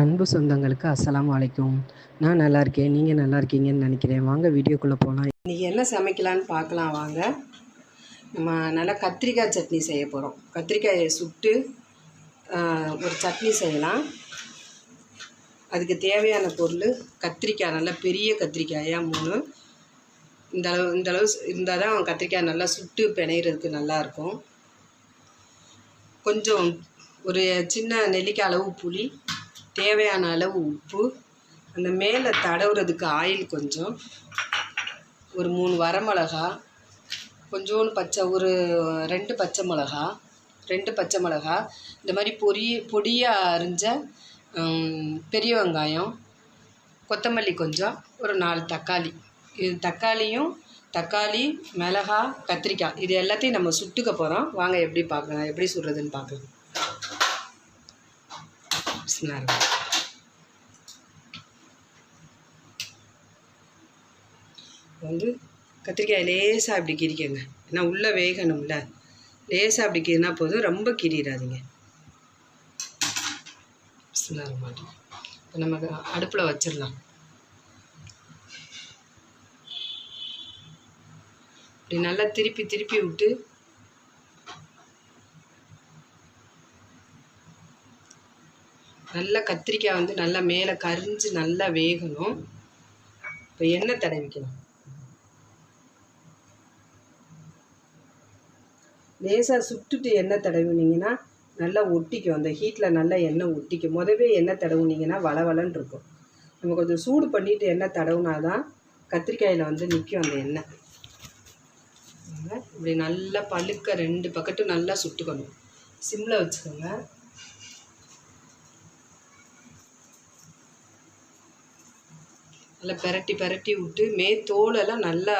அன்பு சொந்தங்களுக்கு அஸ்லாம் அலைக்கும். நான் நல்லா இருக்கேன் நீங்கள் நல்லா இருக்கீங்கன்னு நினைக்கிறேன். வாங்க வீடியோக்குள்ளே போகலாம் இன்றைக்கி என்ன சமைக்கலான்னு பார்க்கலாம் வாங்க. நம்ம நல்லா கத்திரிக்காய் சட்னி செய்ய போகிறோம் கத்திரிக்காயை சுட்டு ஒரு சட்னி செய்யலாம். அதுக்கு தேவையான பொருள் கத்திரிக்காய் நல்லா பெரிய கத்திரிக்காயாக மூணு? இந்த அளவு இந்த அளவு இருந்தால் தான் கத்திரிக்காய் நல்லா சுட்டு பிணையிறதுக்கு நல்லாயிருக்கும் கொஞ்சம் ஒரு சின்ன நெல்லிக்காய் அளவு புளி தேவையான அளவு உப்பு அந்த மேலே தடவுறதுக்கு ஆயில் கொஞ்சம் ஒரு மூணு வரமிளகா கொஞ்சோண்டு பச்சை ஒரு ரெண்டு பச்சை மிளகா ரெண்டு பச்சை மிளகா இந்த மாதிரி பொரிய பொடியாக அரிஞ்ச பெரிய வெங்காயம் கொத்தமல்லி கொஞ்சம் ஒரு நாலு தக்காளி. இது தக்காளியும் தக்காளி மிளகா கத்திரிக்காய் இது எல்லாத்தையும் நம்ம சுட்டுக்க போகிறோம் வாங்க எப்படி பார்க்கலாம் எப்படி சுடுறதுன்னு பார்க்கலாம். பிஸ்மில்லாஹ் வந்து கத்திரிக்காய் லேசாக இப்படி கிரிக்கங்க. ஏன்னா உள்ளே வேகணும்ல. லேசாக அப்படி கிரினா போதும். ரொம்ப கிரிடாதீங்க பிஸ்மில்லாஹ் மாட்டோம் இப்போ நமக்கு அடுப்பில் வச்சிடலாம். இப்படி நல்லா திருப்பி திருப்பி விட்டு நல்லா கத்திரிக்காய் வந்து நல்லா மேலே கரிஞ்சு நல்லா வேகணும். இப்போ எண்ணெய் தடவிக்கலாம். லேசாக சுட்டுட்டு எண்ணெய் தடவினீங்கன்னா நல்லா ஒட்டிக்கும். அந்த ஹீட்டில் நல்லா எண்ணெய் ஒட்டிக்கும். முதவே எண்ணெய் தடவுனீங்கன்னா வளவலன்னு இருக்கும். நம்ம கொஞ்சம் சூடு பண்ணிவிட்டு எண்ணெய் தடவுனா தான் கத்திரிக்காயில் வந்து நிற்கும் அந்த எண்ணெய். இப்படி நல்லா பழுக்க ரெண்டு பக்கட்டும் நல்லா சுட்டுக்கணும். சிம்மில் வச்சுக்கோங்க. நல்லா பெரட்டி பெரட்டி விட்டு மே தோலெல்லாம் நல்லா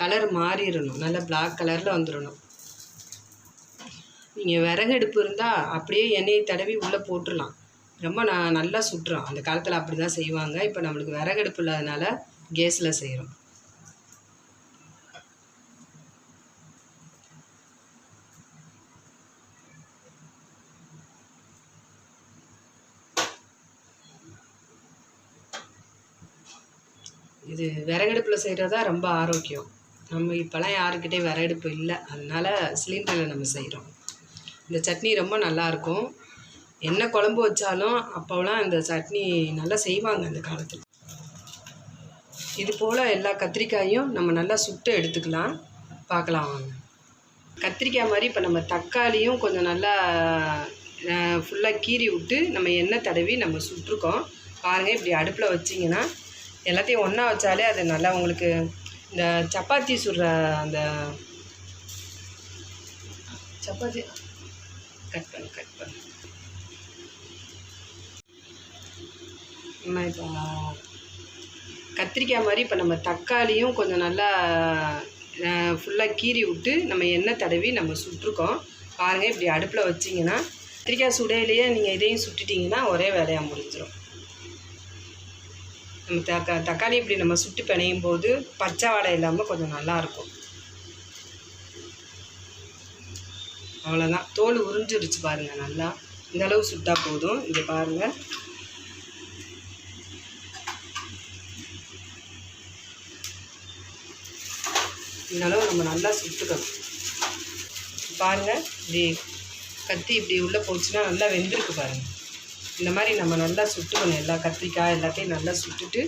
கலர் மாறிடணும். நல்லா பிளாக் கலரில் வந்துடணும். நீங்கள் விறகடுப்பு இருந்தால் அப்படியே எண்ணெயை தடவி உள்ளே போட்டுடலாம். ரொம்ப நான் நல்லா சுட்டுறோம் அந்த காலத்தில் அப்படி தான் செய்வாங்க. இப்போ நம்மளுக்கு விறகடுப்பு இல்லாதனால கேஸில் செய்கிறோம் இது விறகடுப்பில் செய்கிறது தான் ரொம்ப ஆரோக்கியம். நம்ம இப்போலாம் யாருக்கிட்டே விறகடுப்பு இல்லை. அதனால் சிலிண்டரில் நம்ம செய்கிறோம் இந்த சட்னி ரொம்ப நல்லாயிருக்கும் என்ன குழம்பு வச்சாலும் அப்போலாம் இந்த சட்னி நல்லா செய்வாங்க அந்த காலத்தில். இது போல் எல்லா கத்திரிக்காயும் நம்ம நல்லா சுட்டு எடுத்துக்கலாம். பார்க்கலாம் வாங்க. கத்திரிக்காய் மாதிரி இப்போ நம்ம தக்காளியும் கொஞ்சம் நல்லா ஃபுல்லாக கீறி விட்டு நம்ம எண்ணெய் தடவி நம்ம சுட்டிருக்கோம். பாருங்கள் இப்படி அடுப்பில் வச்சிங்கன்னா எல்லாத்தையும் ஒன்றா வச்சாலே அது நல்லா உங்களுக்கு இந்த சப்பாத்தி சுடுற அந்த சப்பாத்தி கட் பண்ணு கட் பண்ணு. நம்ம இப்போ கத்திரிக்காய் மாதிரி இப்போ நம்ம தக்காளியும் கொஞ்சம் நல்லா ஃபுல்லாக கீறி விட்டு நம்ம எண்ணெய் தடவி நம்ம சுட்டிருக்கோம். பாருங்கள் இப்படி அடுப்பில் வச்சிங்கன்னா கத்திரிக்காய் சுடையிலேயே நீங்கள் இதையும் சுட்டுட்டிங்கன்னா ஒரே வேலையாக முடிஞ்சிடும் நம்ம தக்கா தக்காளி இப்படி நம்ம சுட்டு பிணையும் போது பச்சை வாடை இல்லாமல் கொஞ்சம் நல்லாயிருக்கும் அவ்வளோதான் தோல் உறிஞ்சிருச்சு பாருங்கள் நல்லா. இந்தளவு சுட்டால் சுட்டா போதும். இங்கே பாருங்கள் இந்த அளவு நம்ம நல்லா சுட்டுக்கணும். பாருங்கள் இப்படி கத்தி இப்படி உள்ளே போச்சுன்னா நல்லா வெந்திருக்கு பாருங்கள் இந்த மாதிரி நம்ம நல்லா சுட்டுக்கணும் எல்லா கத்திரிக்காய் எல்லாத்தையும் நல்லா சுட்டுட்டு.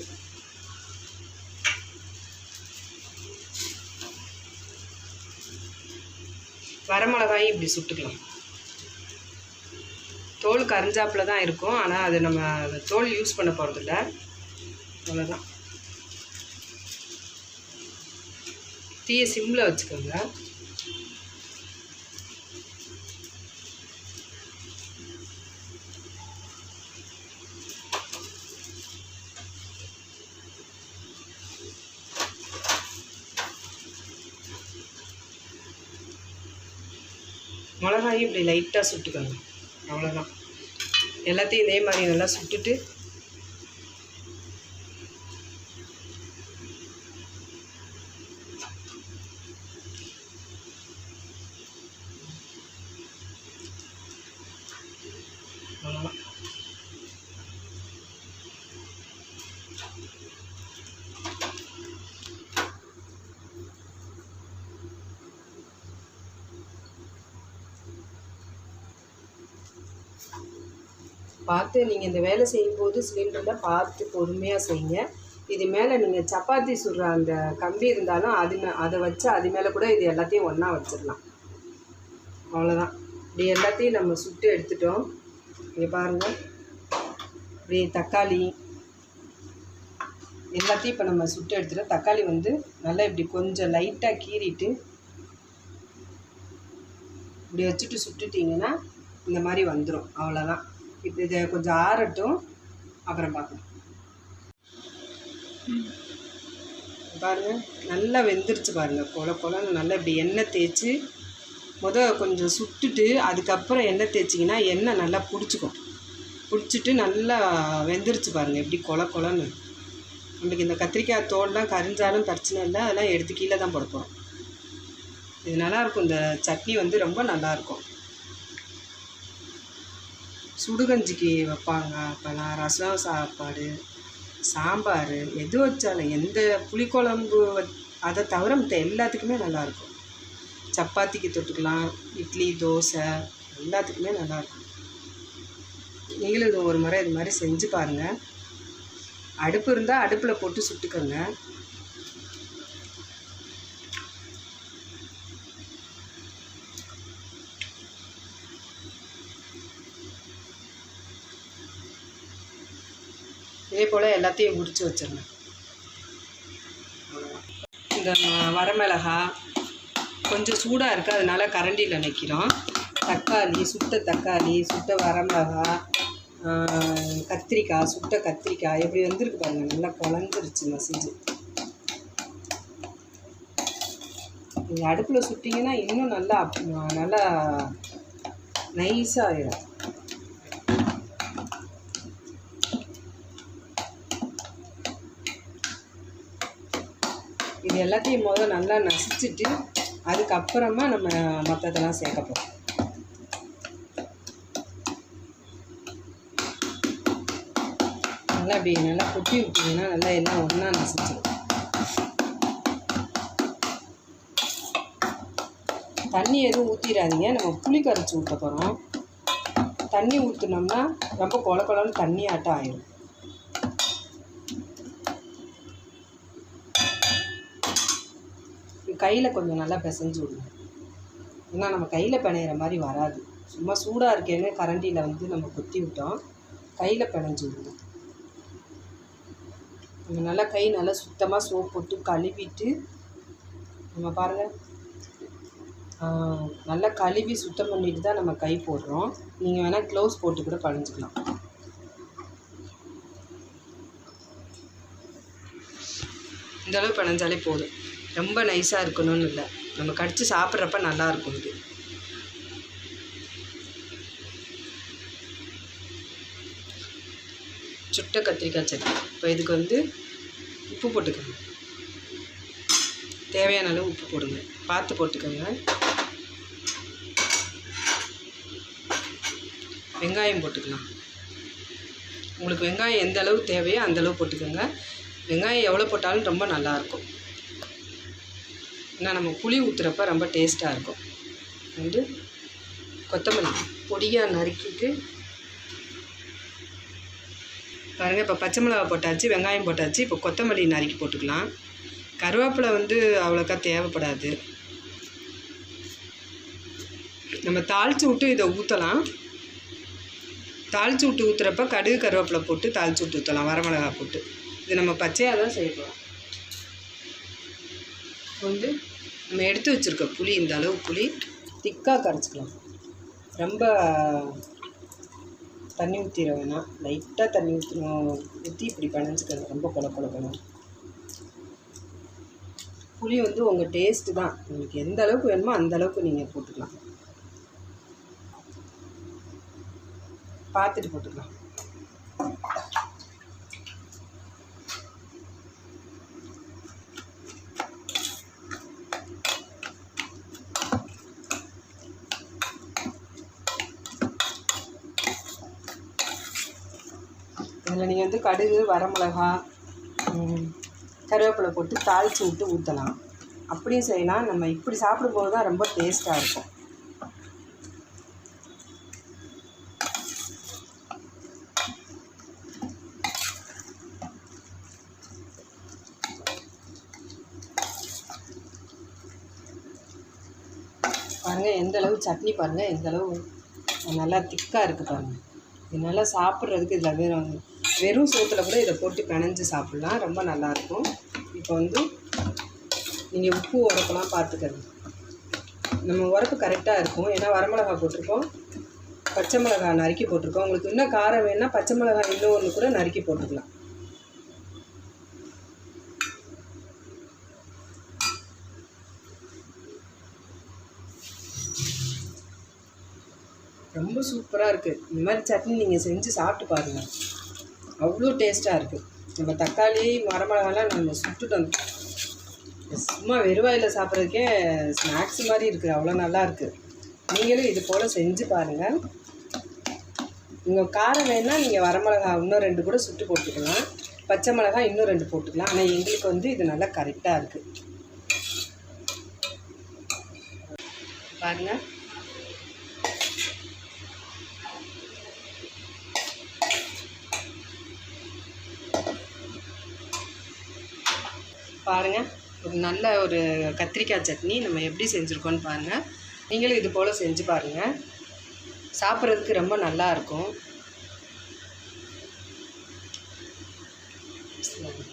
வரமிளகாயும் இப்படி சுட்டுக்கலாம். தோல் கரிஞ்சாப்புல தான் இருக்கும். ஆனால் அது நம்ம அந்த தோல் யூஸ் பண்ண போகிறதில்ல அவ்வளோதான் தீய சிம்மில் வச்சுக்கோங்க. மிளகாயும் இப்படி லைட்டாக சுட்டுக்கணும் அவ்வளோதான் எல்லாத்தையும் இதே மாதிரி நல்லா சுட்டுட்டு பார்த்து நீங்கள் இந்த வேலை செய்யும்போது சிலிண்டரில் பார்த்து பொறுமையாக செய்யுங்க. இது மேலே நீங்கள் சப்பாத்தி சுடுற அந்த கம்பி இருந்தாலும் அது மே அதை வச்சு அது மேலே கூட இது எல்லாத்தையும் ஒன்றா வச்சிடலாம். அவ்வளோதான் இப்படி எல்லாத்தையும் நம்ம சுட்டு எடுத்துட்டோம். இங்கே பாருங்கள் இப்படி தக்காளி எல்லாத்தையும் இப்போ நம்ம சுட்டு எடுத்துட்டோம். தக்காளி வந்து நல்லா இப்படி கொஞ்சம் லைட்டாக கீறிட்டு இப்படி வச்சுட்டு சுட்டுட்டிங்கன்னா இந்த மாதிரி வந்துடும் அவ்வளோதான் இப்போ இதை கொஞ்சம் ஆறட்டும். அப்புறம் பார்க்கலாம். பாருங்க நல்லா வெந்துருச்சு பாருங்க. கொல கொலன்னு நல்லா இப்படி எண்ணெய் தேய்ச்சி முத கொஞ்சம் சுட்டுட்டு அதுக்கப்புறம் எண்ணெய் தேய்ச்சிங்கன்னா எண்ணெய் நல்லா பிடிச்சிக்கும். பிடிச்சிட்டு நல்லா வெந்துருச்சு பாருங்கள் எப்படி கொல கொலன்னு நம்மளுக்கு இந்த கத்திரிக்காய் தோல்லாம் கரிஞ்சாலும் பிரச்சனை இல்லை அதெல்லாம் எடுத்து கீழே தான் போட போகிறோம் இது நல்லாயிருக்கும். இந்த சட்னி வந்து ரொம்ப நல்லாயிருக்கும். சுடுகஞ்சிக்கு வைப்பாங்க. அப்போல்லாம் ரசம் சாப்பாடு சாம்பார் எது வச்சாலும் எந்த புளிக்குழம்பு வ- அதை தவிர மற்ற எல்லாத்துக்குமே நல்லாயிருக்கும். சப்பாத்திக்கு தொட்டுக்கலாம் இட்லி தோசை எல்லாத்துக்குமே நல்லாயிருக்கும். நீங்களும் இது ஒரு முறை இது மாதிரி செஞ்சு பாருங்கள் அடுப்பு இருந்தால் அடுப்பில் போட்டு சுட்டுக்கோங்க. இதே போல் எல்லாத்தையும் உரித்து வச்சிருங்க. இந்த வரமிளகா கொஞ்சம் சூடாக இருக்குது அதனால் கரண்டியில் நிற்கிறோம் தக்காளி சுட்ட தக்காளி சுட்ட வரமிளகா கத்திரிக்காய் சுட்ட கத்திரிக்காய் எப்படி வந்திருக்கு பாருங்கள் நல்லா குழந்துருச்சு மசிஞ்சு. நீங்கள் அடுப்பில் சுட்டிங்கன்னா இன்னும் நல்லா நல்லா நைஸாக இது எல்லாத்தையும் முதல்ல நல்லா நசிச்சுட்டு அதுக்கப்புறமா நம்ம மற்றதெல்லாம் சேர்க்க போகிறோம் நல்லா அப்படி நல்லா கொட்டி விட்டிங்கன்னா நல்லா எல்லாம் ஒன்றா நசிச்சிடும் தண்ணி எதுவும் ஊற்றிடாதீங்க நம்ம புளி கரைச்சி ஊற்ற போகிறோம் தண்ணி ஊற்றுனோம்னா ரொம்ப கொல கொலன்னு தண்ணி ஆட்டம் ஆயிடும் கையில் கொஞ்சம் நல்லா பிசைஞ்சு விடுங்க ஏன்னா நம்ம கையில் பிணையிற மாதிரி வராது. சும்மா சூடாக இருக்கேன்னு கரண்டியில் வந்து நம்ம கொத்தி விட்டோம். கையில் பிணைஞ்சு விடுங்க நம்ம நல்லா கை நல்லா சுத்தமாக சோப் போட்டு கழுவிட்டு நம்ம பாருங்கள் நல்லா கழுவி சுத்தம் பண்ணிட்டு தான் நம்ம கை போடுறோம். நீங்கள் வேணால் க்ளவுஸ் போட்டு கூட பழிஞ்சிக்கலாம் இந்தளவு பிணைஞ்சாலே போதும். ரொம்ப நைஸாக இருக்கணும்னு இல்லை. நம்ம கடித்து சாப்பிட்றப்ப நல்லாயிருக்கும் இது. சுட்ட கத்திரிக்காய் சட்னி. இப்போ இதுக்கு வந்து உப்பு போட்டுக்கோங்க. தேவையான அளவு உப்பு போடுங்க. பார்த்து போட்டுக்கோங்க. வெங்காயம் போட்டுக்கலாம். உங்களுக்கு வெங்காயம் எந்த அளவு தேவையோ அந்த அளவு போட்டுக்கோங்க. வெங்காயம் எவ்வளோ போட்டாலும் ரொம்ப நல்லாயிருக்கும் ஏன்னா நம்ம புளி ஊற்றுறப்ப ரொம்ப டேஸ்ட்டாக இருக்கும். வந்து கொத்தமல்லி பொடியாக நறுக்கிட்டு பாருங்கள் இப்போ பச்சை மிளகா போட்டாச்சு வெங்காயம் போட்டாச்சு இப்போ கொத்தமல்லி நறுக்கி போட்டுக்கலாம். கருவேப்பிலை வந்து அவ்வளோக்கா தேவைப்படாது. நம்ம தாளித்து விட்டு இதை ஊற்றலாம் தாளித்து விட்டு ஊற்றுறப்ப கடுகு கருவேப்பிலை போட்டு தாளித்து விட்டு ஊற்றலாம் வரமிளகா போட்டு. இது நம்ம பச்சையாக தான் செய்யப்படலாம் போகிறோம் வந்து நம்ம எடுத்து வச்சுருக்க புளி இந்த அளவு புளி திக்காக கரைச்சிக்கலாம். ரொம்ப தண்ணி ஊற்றிட வேணாம். லைட்டாக தண்ணி ஊற்றணும் ஊற்றி இப்படி பிணைஞ்சிக்கணும் ரொம்ப கொல கொலக்கணும் புளி வந்து உங்கள் டேஸ்ட்டு தான். உங்களுக்கு எந்த அளவுக்கு வேணுமோ அந்த அளவுக்கு நீங்கள் போட்டுக்கலாம். பார்த்துட்டு போட்டுக்கலாம். அதில் நீங்கள் வந்து கடுகு வரமிளகா கருவேப்பிலை போட்டு தாளித்து விட்டு ஊற்றலாம் அப்படியும் செய்யலாம். நம்ம இப்படி சாப்பிடும்போது தான் ரொம்ப டேஸ்ட்டாக இருக்கும். பாருங்கள் எந்தளவு சட்னி பாருங்கள் எந்தளவு நல்லா திக்காக இருக்குது பாருங்கள் நல்லா சாப்பிட்றதுக்கு இதில் வேறு வெறும் சோத்தில் கூட இதை போட்டு பிணைஞ்சு சாப்பிட்லாம். ரொம்ப நல்லாயிருக்கும். இப்போ வந்து நீங்கள் உப்பு உரப்பெல்லாம் பார்த்துக்கணும் நம்ம உரப்பு கரெக்டாக இருக்கும். ஏன்னா வரமிளகா போட்டிருக்கோம். பச்சை மிளகா நறுக்கி போட்டிருக்கோம். உங்களுக்கு இன்னும் காரம் வேணுன்னா பச்சை மிளகா இன்னும் ஒன்று கூட நறுக்கி போட்டுக்கலாம். ரொம்ப சூப்பராக இருக்குது இந்த மாதிரி சட்னி நீங்கள் செஞ்சு சாப்பிட்டு பாருங்கள் அவ்வளோ டேஸ்ட்டாக இருக்குது. நம்ம தக்காளி மரமிளகாலாம் நம்ம சுட்டுட்டோம். சும்மா வெறுவாயில் சாப்பிட்றதுக்கே ஸ்நாக்ஸ் மாதிரி இருக்குது. அவ்வளோ நல்லா இருக்குது. நீங்களும் இது போல் செஞ்சு பாருங்கள். உங்கள் காரம் வேணால் நீங்கள் வரமிளகா இன்னும் ரெண்டு கூட சுட்டு போட்டுக்கலாம். பச்சை மிளகா இன்னும் ரெண்டு போட்டுக்கலாம். ஆனால் எங்களுக்கு வந்து இது நல்லா கரெக்டாக இருக்குது. பாருங்கள். பாருங்கள் ஒரு நல்ல ஒரு கத்திரிக்காய் சட்னி நம்ம எப்படி செஞ்சுருக்கோன்னு பாருங்கள் நீங்களும் இது போல் செஞ்சு பாருங்கள் சாப்பிட்றதுக்கு ரொம்ப நல்லாயிருக்கும் எப்படிமா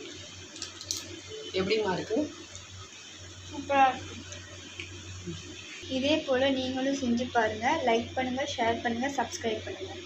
எப்படிம்மா இருக்குது சூப்பராக இதே போல் நீங்களும் செஞ்சு பாருங்கள் லைக் பண்ணுங்கள் ஷேர் பண்ணுங்கள் சப்ஸ்கிரைப் பண்ணுங்கள்